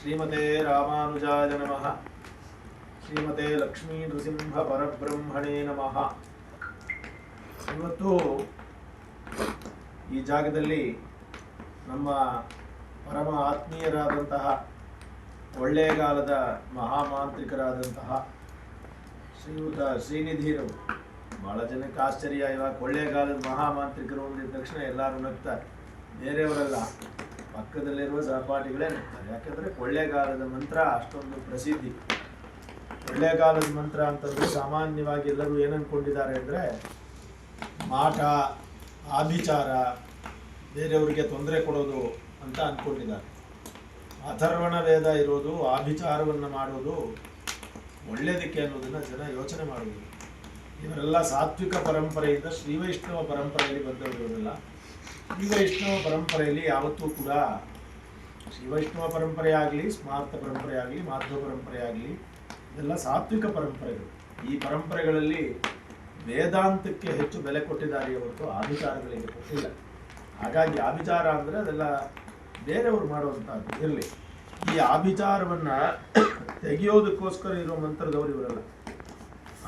ಶ್ರೀಮತೆ ರಾಮಾನುಜಾಯ ನಮಃ. ಶ್ರೀಮತೆ ಲಕ್ಷ್ಮೀ ನೃಸಿಂಹ ಪರಬ್ರಹ್ಮಣೇ ನಮಃ. ಇವತ್ತು ಈ ಜಾಗದಲ್ಲಿ ನಮ್ಮ ಪರಮ ಆತ್ಮೀಯರಾದಂತಹ ಒಳ್ಳೆಯಗಾಲದ ಮಹಾಮಾಂತ್ರಿಕರಾದಂತಹ ಶ್ರೀಯುತ ಶ್ರೀನಿಧಿರು ಬಹಳ ಜನಕ್ಕೆ ಆಶ್ಚರ್ಯ. ಇವಾಗ ಕೊಳ್ಳೇಗಾಲದ ಮಹಾಮಾಂತ್ರಿಕರು ಅಂದಿದ ತಕ್ಷಣ ಎಲ್ಲರೂ ನಗ್ತಾರೆ. ಬೇರೆಯವರೆಲ್ಲ ಪಕ್ಕದಲ್ಲಿರುವ ಸಹಪಾಠಿಗಳೇ ನಗ್ತಾರೆ ಯಾಕಂದ್ರೆ ಕೊಳ್ಳೆಗಾಲದ ಮಂತ್ರ ಅಷ್ಟೊಂದು ಪ್ರಸಿದ್ಧಿ. ಕೊಳ್ಳೆಗಾಲದ ಮಂತ್ರ ಅಂತಂದ್ರೆ ಸಾಮಾನ್ಯವಾಗಿ ಎಲ್ಲರೂ ಏನನ್ಕೊಂಡಿದ್ದಾರೆ ಅನ್ಕೊಂಡಿದ್ದಾರೆ ಅಂದ್ರೆ ಮಾಟ, ಆಭಿಚಾರ, ಬೇರೆಯವರಿಗೆ ತೊಂದರೆ ಕೊಡೋದು ಅಂತ ಅನ್ಕೊಂಡಿದ್ದಾರೆ. ಅಥರ್ವಣ ವೇದ ಇರೋದು, ಆಭಿಚಾರವನ್ನು ಮಾಡೋದು ಒಳ್ಳೆಯದಕ್ಕೆ ಅನ್ನೋದನ್ನ ಜನ ಯೋಚನೆ ಮಾಡುವುದು ಇವರೆಲ್ಲ ಸಾತ್ವಿಕ ಪರಂಪರೆಯಿಂದ ಶ್ರೀ ವೈಷ್ಣವ ಪರಂಪರೆಯಲ್ಲಿ ಬಂದವರು ಇವರೆಲ್ಲ ಶ್ರೀ ವೈಷ್ಣವ ಪರಂಪರೆಯಲ್ಲಿ ಯಾವತ್ತೂ ಕೂಡ ಶ್ರೀ ವೈಷ್ಣವ ಪರಂಪರೆ ಆಗಲಿ, ಸ್ಮಾರ್ತ ಪರಂಪರೆ ಆಗಲಿ, ಮಾಧ್ವ ಪರಂಪರೆ ಆಗಲಿ, ಇದೆಲ್ಲ ಸಾತ್ವಿಕ ಪರಂಪರೆಗಳು. ಈ ಪರಂಪರೆಗಳಲ್ಲಿ ವೇದಾಂತಕ್ಕೆ ಹೆಚ್ಚು ಬೆಲೆ ಕೊಟ್ಟಿದ್ದಾರೆ ಹೊರತು ಆಭಿಚಾರಗಳಿಗೆ ಕೊಟ್ಟಿಲ್ಲ. ಹಾಗಾಗಿ ಆಭಿಚಾರ ಅಂದರೆ ಅದೆಲ್ಲ ಬೇರೆಯವರು ಮಾಡುವಂಥದ್ದು ಇರಲಿ. ಈ ಆಭಿಚಾರವನ್ನು ತೆಗೆಯೋದಕ್ಕೋಸ್ಕರ ಇರೋ ಮಂತ್ರದವರು ಇವರಲ್ಲ.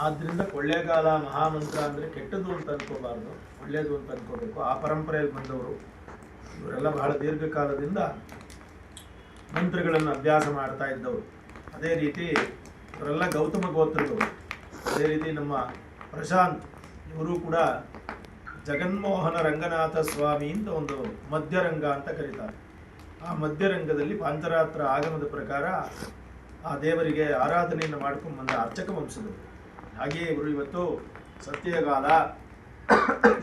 ಆದ್ದರಿಂದ ಕೊಳ್ಳೇಗಾಲ ಮಹಾಮಂತ್ರ ಅಂದರೆ ಕೆಟ್ಟದ್ದು ಅಂತ ಅನ್ಕೋಬಾರ್ದು. ಒಳ್ಳೆಯದು ಅಂತ ಅನ್ಕೋಬೇಕು. ಆ ಪರಂಪರೆಯಲ್ಲಿ ಬಂದವರು, ಇವರೆಲ್ಲ ಬಹಳ ದೀರ್ಘಕಾಲದಿಂದ ಮಂತ್ರಗಳನ್ನು ಅಭ್ಯಾಸ ಮಾಡ್ತಾ ಇದ್ದವರು. ಅದೇ ರೀತಿ ಇವರೆಲ್ಲ ಗೌತಮ ಗೋತ್ರದವರು. ಅದೇ ರೀತಿ ನಮ್ಮ ಪ್ರಶಾಂತ್, ಇವರು ಕೂಡ ಜಗನ್ಮೋಹನ ರಂಗನಾಥ ಸ್ವಾಮಿ ಅಂತ ಒಂದು ಮಧ್ಯರಂಗ ಅಂತ ಕರೀತಾರೆ. ಆ ಮಧ್ಯರಂಗದಲ್ಲಿ ಪಾಂಚರಾತ್ರ ಆಗಮದ ಪ್ರಕಾರ ಆ ದೇವರಿಗೆ ಆರಾಧನೆಯನ್ನು ಮಾಡ್ಕೊಂಡು ಬಂದ ಅರ್ಚಕ ವಂಶದವರು. ಹಾಗೆಯೇ ಇವರು ಇವತ್ತು ಸತ್ಯಗಾಲ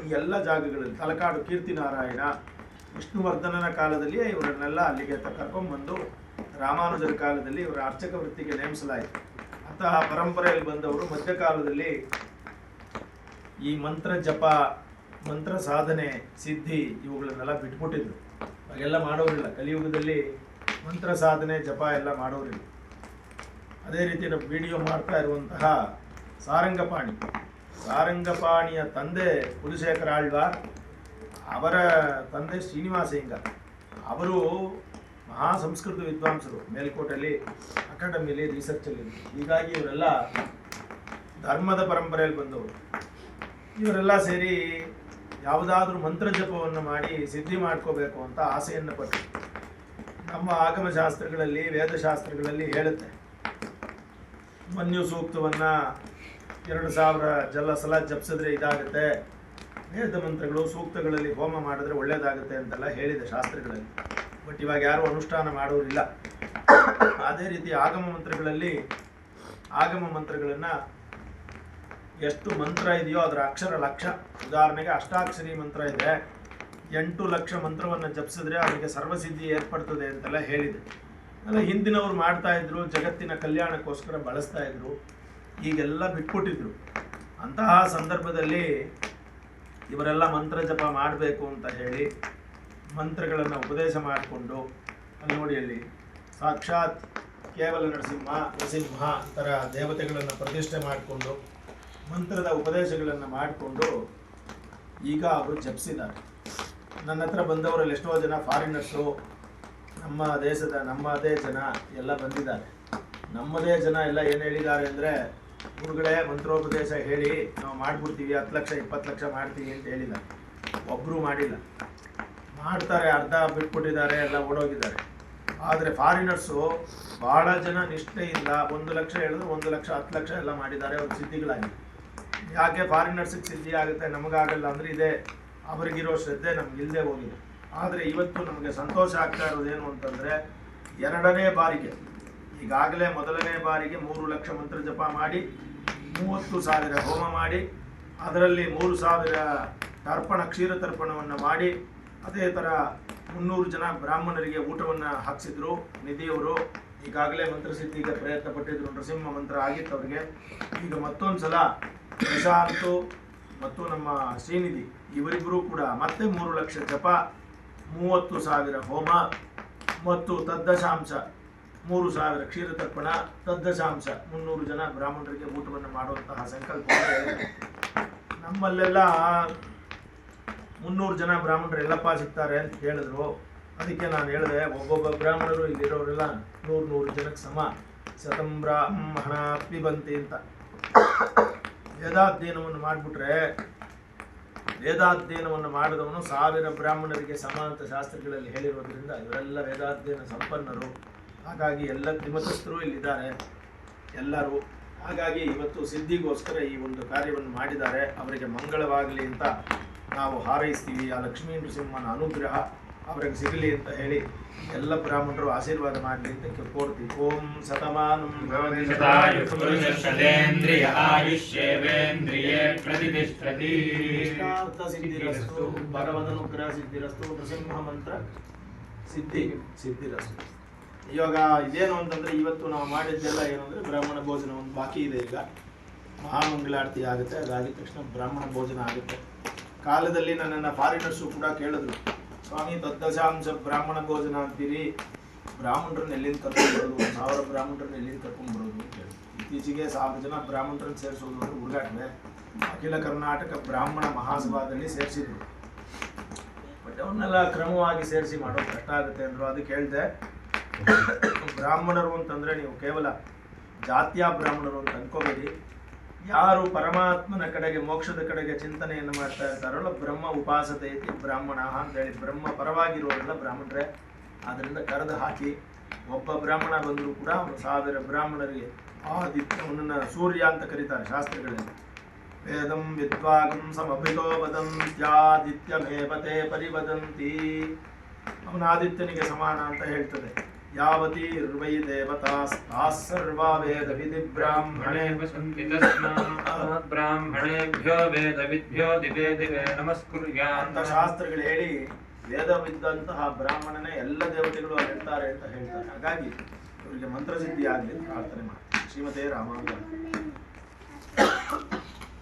ಈ ಎಲ್ಲ ಜಾಗಗಳಲ್ಲಿ, ತಲಕಾಡು, ಕೀರ್ತಿನಾರಾಯಣ, ವಿಷ್ಣುವರ್ಧನನ ಕಾಲದಲ್ಲಿ ಇವರನ್ನೆಲ್ಲ ಅಲ್ಲಿಗೆ ಕರ್ಕೊಂಡ್ಬಂದು ರಾಮಾನುಜರ ಕಾಲದಲ್ಲಿ ಇವರ ಅರ್ಚಕ ವೃತ್ತಿಗೆ ನೇಮಿಸಲಾಯಿತು. ಅಂತಹ ಪರಂಪರೆಯಲ್ಲಿ ಬಂದವರು ಮಧ್ಯಕಾಲದಲ್ಲಿ ಈ ಮಂತ್ರ ಜಪ, ಮಂತ್ರ ಸಾಧನೆ, ಸಿದ್ಧಿ ಇವುಗಳನ್ನೆಲ್ಲ ಬಿಟ್ಬಿಟ್ಟಿದ್ರು. ಅವೆಲ್ಲ ಮಾಡೋರಿಲ್ಲ. ಕಲಿಯುಗದಲ್ಲಿ ಮಂತ್ರ ಸಾಧನೆ, ಜಪ ಎಲ್ಲ ಮಾಡೋರಿಲ್ಲ. ಅದೇ ರೀತಿ ನಾವು ವಿಡಿಯೋ ಮಾಡ್ತಾ ಇರುವಂತಹ ಸಾರಂಗಪಾಣಿ. ಸಾರಂಗಪಾಣಿಯ ತಂದೆ ಕುಲಶೇಖರ ಆಳ್ವಾರ್, ಅವರ ತಂದೆ ಶ್ರೀನಿವಾಸ ಹಿಂಗ ಅವರು ಮಹಾ ಸಂಸ್ಕೃತ ವಿದ್ವಾಂಸರು. ಮೇಲ್ಕೋಟೆಯಲ್ಲಿ, ಅಕಾಡೆಮಿಯಲ್ಲಿ ರಿಸರ್ಚಲ್ಲಿ ಹೀಗಾಗಿ ಇವರೆಲ್ಲ ಧರ್ಮದ ಪರಂಪರೆಯಲ್ಲಿ ಬಂದವರು. ಇವರೆಲ್ಲ ಸೇರಿ ಯಾವುದಾದ್ರೂ ಮಂತ್ರ ಜಪವನ್ನು ಮಾಡಿ ಸಿದ್ಧಿ ಮಾಡ್ಕೋಬೇಕು ಅಂತ ಆಸೆಯನ್ನು ಪಟ್ಟರು ನಮ್ಮ ಆಗಮಶಾಸ್ತ್ರಗಳಲ್ಲಿ, ವೇದಶಾಸ್ತ್ರಗಳಲ್ಲಿ ಹೇಳುತ್ತೆ. ಮನ್ಯು ಸೂಕ್ತವನ್ನ ಎರಡು ಸಾವಿರ ಜಲ ಸಲ ಜಪಿಸಿದ್ರೆ ಇದಾಗುತ್ತೆ. ವೇದ ಮಂತ್ರಗಳು ಸೂಕ್ತಗಳಲ್ಲಿ ಹೋಮ ಮಾಡಿದ್ರೆ ಒಳ್ಳೇದಾಗುತ್ತೆ ಅಂತೆಲ್ಲ ಹೇಳಿದೆ ಶಾಸ್ತ್ರಗಳಲ್ಲಿ. ಬಟ್ ಇವಾಗ ಯಾರು ಅನುಷ್ಠಾನ ಮಾಡೋರಿಲ್ಲ. ಅದೇ ರೀತಿ ಆಗಮ ಮಂತ್ರಗಳಲ್ಲಿ ಆಗಮ ಮಂತ್ರಗಳನ್ನು ಎಷ್ಟು ಮಂತ್ರ ಇದೆಯೋ ಅದರ ಅಕ್ಷರ ಲಕ್ಷ. ಉದಾಹರಣೆಗೆ ಅಷ್ಟಾಕ್ಷರಿ ಮಂತ್ರ ಇದೆ. ಎಂಟು ಲಕ್ಷ ಮಂತ್ರವನ್ನು ಜಪಿಸಿದ್ರೆ ಅವರಿಗೆ ಸರ್ವಸಿದ್ಧಿ ಏರ್ಪಡ್ತದೆ ಅಂತೆಲ್ಲ ಹೇಳಿದೆ. ಅಲ್ಲ ಹಿಂದಿನವ್ರು ಮಾಡ್ತಾ ಇದ್ರು, ಜಗತ್ತಿನ ಕಲ್ಯಾಣಕ್ಕೋಸ್ಕರ ಬಳಸ್ತಾ ಇದ್ರು. ಈಗೆಲ್ಲ ಬಿಟ್ಬಿಟ್ಟಿದ್ರು. ಅಂತಹ ಸಂದರ್ಭದಲ್ಲಿ ಇವರೆಲ್ಲ ಮಂತ್ರ ಜಪ ಮಾಡಬೇಕು ಅಂತ ಹೇಳಿ ಮಂತ್ರಗಳನ್ನು ಉಪದೇಶ ಮಾಡಿಕೊಂಡು ಅಲ್ಲಿ ನೋಡಿ ಅಲ್ಲಿ ಸಾಕ್ಷಾತ್ ಕೇವಲ ನರಸಿಂಹ ನರಸಿಂಹ ಥರ ದೇವತೆಗಳನ್ನು ಪ್ರತಿಷ್ಠೆ ಮಾಡಿಕೊಂಡು ಮಂತ್ರದ ಉಪದೇಶಗಳನ್ನು ಮಾಡಿಕೊಂಡು ಈಗ ಅವರು ಜಪಿಸಿದ್ದಾರೆ. ನನ್ನ ಹತ್ರ ಬಂದವರಲ್ಲಿ ಎಷ್ಟೋ ಜನ ಫಾರಿನರ್ಸು, ನಮ್ಮ ದೇಶದ ನಮ್ಮದೇ ಜನ ಎಲ್ಲ ಬಂದಿದ್ದಾರೆ. ನಮ್ಮದೇ ಜನ ಎಲ್ಲ ಏನು ಹೇಳಿದ್ದಾರೆ ಅಂದರೆ ಗುರುಗಳೇ, ಮಂತ್ರೋಪದೇಶ ಹೇಳಿ, ನಾವು ಮಾಡ್ಬಿಡ್ತೀವಿ, ಹತ್ತು ಲಕ್ಷ, ಇಪ್ಪತ್ತು ಲಕ್ಷ ಮಾಡ್ತೀವಿ ಅಂತ ಹೇಳಿಲ್ಲ. ಒಬ್ಬರು ಮಾಡಿಲ್ಲ. ಮಾಡ್ತಾರೆ, ಅರ್ಧ ಬಿಟ್ಬಿಟ್ಟಿದ್ದಾರೆ, ಎಲ್ಲ ಓಡೋಗಿದ್ದಾರೆ. ಆದರೆ ಫಾರಿನರ್ಸು ಭಾಳ ಜನ ನಿಷ್ಠೆಯಿಂದ ಒಂದು ಲಕ್ಷ ಹೇಳಿದ್ರು, ಒಂದು ಲಕ್ಷ, ಹತ್ತು ಲಕ್ಷ ಎಲ್ಲ ಮಾಡಿದ್ದಾರೆ, ಅವ್ರ ಸಿದ್ಧಿಗಳಾಗಿ. ಯಾಕೆ ಫಾರಿನರ್ಸಿಗೆ ಸಿದ್ಧಿ ಆಗುತ್ತೆ, ನಮಗಾಗಲ್ಲ ಅಂದರೆ ಇದೆ, ಅವರಿಗಿರೋ ಶ್ರದ್ಧೆ ನಮ್ಗೆ ಇಲ್ಲದೆ ಹೋಗಿದೆ. ಆದರೆ ಇವತ್ತು ನಮಗೆ ಸಂತೋಷ ಆಗ್ತಾ ಇರೋದೇನು ಅಂತಂದರೆ, ಎರಡನೇ ಬಾರಿಗೆ. ಈಗಾಗಲೇ ಮೊದಲನೇ ಬಾರಿಗೆ ಮೂರು ಲಕ್ಷ ಮಂತ್ರ ಜಪ ಮಾಡಿ, ಮೂವತ್ತು ಸಾವಿರ ಹೋಮ ಮಾಡಿ, ಅದರಲ್ಲಿ ಮೂರು ಸಾವಿರ ತರ್ಪಣ, ಕ್ಷೀರ ತರ್ಪಣವನ್ನು ಮಾಡಿ, ಅದೇ ಥರ ಮುನ್ನೂರು ಜನ ಬ್ರಾಹ್ಮಣರಿಗೆ ಊಟವನ್ನು ಹಾಕ್ಸಿದ್ರು. ನಿಧಿಯವರು ಈಗಾಗಲೇ ಮಂತ್ರಸಿದ್ಧಿಗೆ ಪ್ರಯತ್ನ ಪಟ್ಟಿದ್ರು. ನರಸಿಂಹ ಮಂತ್ರ ಆಗಿತ್ತು ಅವರಿಗೆ. ಈಗ ಮತ್ತೊಂದು ಸಲ ಪ್ರಶಾಂತು ಮತ್ತು ನಮ್ಮ ಶ್ರೀನಿಧಿ ಇವರಿಬ್ಬರೂ ಕೂಡ ಮತ್ತೆ ಮೂರು ಲಕ್ಷ ಜಪ, ಮೂವತ್ತು ಸಾವಿರ ಹೋಮ ಮತ್ತು ತದ್ದಶಾಂಶ. ಮೂರು ಸಾವಿರ ಕ್ಷೀರ ತರ್ಪಣ ತದ್ದಶಾಂಶ ಮುನ್ನೂರು ಜನ ಬ್ರಾಹ್ಮಣರಿಗೆ ಊಟವನ್ನು ಮಾಡುವಂತಹ ಸಂಕಲ್ಪ. ನಮ್ಮಲ್ಲೆಲ್ಲ ಮುನ್ನೂರು ಜನ ಬ್ರಾಹ್ಮಣರು ಎಲ್ಲಪ್ಪ ಸಿಗ್ತಾರೆ ಅಂತ ಹೇಳಿದ್ರು. ಅದಕ್ಕೆ ನಾನು ಹೇಳಿದೆ, ಒಬ್ಬೊಬ್ಬ ಬ್ರಾಹ್ಮಣರು ಇಲ್ಲಿರೋರೆಲ್ಲ ನೂರು ನೂರು ಜನಕ್ಕೆ ಸಮ. ಶತಂ ಬ್ರಾಹ್ಮಣ ಪಿಬಂತಿ ಅಂತ. ವೇದಾಧ್ಯಯನವನ್ನು ಮಾಡಿಬಿಟ್ರೆ, ವೇದಾಧ್ಯಯನವನ್ನು ಮಾಡಿದವನು ಸಾವಿರ ಬ್ರಾಹ್ಮಣರಿಗೆ ಸಮ ಅಂತ ಶಾಸ್ತ್ರಗಳಲ್ಲಿ ಹೇಳಿರೋದ್ರಿಂದ ಇವರೆಲ್ಲ ವೇದಾಧ್ಯಯನ ಸಂಪನ್ನರು. ಹಾಗಾಗಿ ಎಲ್ಲ ತ್ರಿಮತಸ್ಥರು ಇಲ್ಲಿದ್ದಾರೆ ಎಲ್ಲರೂ. ಹಾಗಾಗಿ ಇವತ್ತು ಸಿದ್ಧಿಗೋಸ್ಕರ ಈ ಒಂದು ಕಾರ್ಯವನ್ನು ಮಾಡಿದ್ದಾರೆ. ಅವರಿಗೆ ಮಂಗಳವಾಗಲಿ ಅಂತ ನಾವು ಹಾರೈಸ್ತೀವಿ. ಆ ಲಕ್ಷ್ಮೀ ನೃಸಿಂಹನ ಅನುಗ್ರಹ ಅವರಿಗೆ ಸಿಗಲಿ ಅಂತ ಹೇಳಿ ಎಲ್ಲ ಬ್ರಾಹ್ಮಣರು ಆಶೀರ್ವಾದ ಮಾಡಲಿ ಅಂತ ಕೋರ್ತೀವಿ ಓಂ ಸತಮಾನ ಸಿದ್ಧಿರಸ್ತು ಭಗವದನುಗ್ರಹ ಸಿದ್ಧಿರಸ್ತು ನೃಸಿಂಹ ಮಂತ್ರ ಸಿದ್ಧಿ. ಸಿದ್ಧಿರಸ್ತು. ಇವಾಗ ಇದೇನು ಅಂತಂದ್ರೆ ಇವತ್ತು ನಾವು ಮಾಡಿದ್ದೆಲ್ಲ ಏನು ಅಂದ್ರೆ ಬ್ರಾಹ್ಮಣ ಭೋಜನ ಒಂದು ಬಾಕಿ ಇದೆ ಈಗ. ಮಹಾಮಂಗಳಾರತಿ ಆಗುತ್ತೆ, ಅದಾಗಿದ ತಕ್ಷಣ ಬ್ರಾಹ್ಮಣ ಭೋಜನ ಆಗುತ್ತೆ. ಕಾಲದಲ್ಲಿ ನನ್ನ ಫಾರಿನರ್ಸು ಕೂಡ ಕೇಳಿದ್ರು, ಸ್ವಾಮಿ ದತ್ತಶಾಂಶ ಬ್ರಾಹ್ಮಣ ಭೋಜನ ಅಂತೀರಿ, ಬ್ರಾಹ್ಮಣರನ್ನ ಎಲ್ಲಿಂದ ಕರ್ಕೊಂಡ್ಬರೋದು? ಸಾವಿರ ಬ್ರಾಹ್ಮಣರನ್ನ ಎಲ್ಲಿಂದ ಕರ್ಕೊಂಡ್ಬರೋದು? ಅಂತ ಹೇಳಿ. ಇತ್ತೀಚೆಗೆ ಸಾವಿರ ಜನ ಬ್ರಾಹ್ಮಣರನ್ನ ಸೇರಿಸೋದು ಅಂದ್ರೆ ಹುಡುಗಾಟವೆ ಅಖಿಲ ಕರ್ನಾಟಕ ಬ್ರಾಹ್ಮಣ ಮಹಾಸಭಾದಲ್ಲಿ ಸೇರಿಸಿದ್ರು. ಬಟ್ ಅವನ್ನೆಲ್ಲ ಕ್ರಮವಾಗಿ ಸೇರಿಸಿ ಮಾಡೋದು ಕಷ್ಟ ಆಗುತ್ತೆ ಅಂದ್ರು. ಅದಕ್ಕೆ ಹೇಳಿದೆ ಬ್ರಾಹ್ಮಣರು ಅಂತಂದ್ರೆ ನೀವು ಕೇವಲ ಜಾತಿಯ ಬ್ರಾಹ್ಮಣರು ಅಂತ ಅನ್ಕೋಬೇಡಿ. ಯಾರು ಪರಮಾತ್ಮನ ಕಡೆಗೆ, ಮೋಕ್ಷದ ಕಡೆಗೆ ಚಿಂತನೆಯನ್ನು ಮಾಡ್ತಾ ಇರ್ತಾರಲ್ಲ, ಬ್ರಹ್ಮ ಉಪಾಸತೆ ಐತಿ ಬ್ರಾಹ್ಮಣ ಅಂತೇಳಿ ಬ್ರಹ್ಮ ಪರವಾಗಿರೋರೆಲ್ಲ ಬ್ರಾಹ್ಮಣರೇ. ಅದರಿಂದ ಕರೆದು ಹಾಕಿ, ಒಬ್ಬ ಬ್ರಾಹ್ಮಣ ಬಂದರೂ ಕೂಡ ಅವನು ಸಾವಿರ ಬ್ರಾಹ್ಮಣರಿಗೆ ಆದಿತ್ಯ ಅವನನ್ನು ಸೂರ್ಯ ಅಂತ ಕರೀತಾರೆ ಶಾಸ್ತ್ರಗಳಲ್ಲಿ. ವೇದಂ ವಿದ್ವಾಗಂ ಸಮಭಿತೋ ವದಂತ್ಯಾದಿತ್ಯಮೇವತೆ ಪರಿವದಂತಿ. ಅವನ ಆದಿತ್ಯನಿಗೆ ಸಮಾನ ಅಂತ ಹೇಳ್ತದೆ. ದೇವತಾ ಸರ್ವ ವೇದ ವಿಧಿ ಬ್ರಾಹ್ಮಣೇ ಸಂತಿ ತಸ್ಮಾತ್ ಬ್ರಾಹ್ಮಣೇಭ್ಯೋ ವೇದವಿದ್ಭ್ಯೋ ದಿವೇ ದಿವೇ ನಮಸ್ಕುರ್ಯಾತ್ ಅಂತ ಶಾಸ್ತ್ರಗಳು ಹೇಳಿ ವೇದವಿದ್ದಂತಹ ಬ್ರಾಹ್ಮಣನೇ ಎಲ್ಲ ದೇವತೆಗಳು ಅಲ್ಲಿ ಇರ್ತಾರೆ ಅಂತ ಹೇಳ್ತಾರೆ. ಹಾಗಾಗಿ ಇವರಿಗೆ ಮಂತ್ರಸಿದ್ಧಿ ಆಗಲಿ ಅಂತ ಪ್ರಾರ್ಥನೆ ಮಾಡಿ ಶ್ರೀಮತೆ ರಾಮಾನುಜ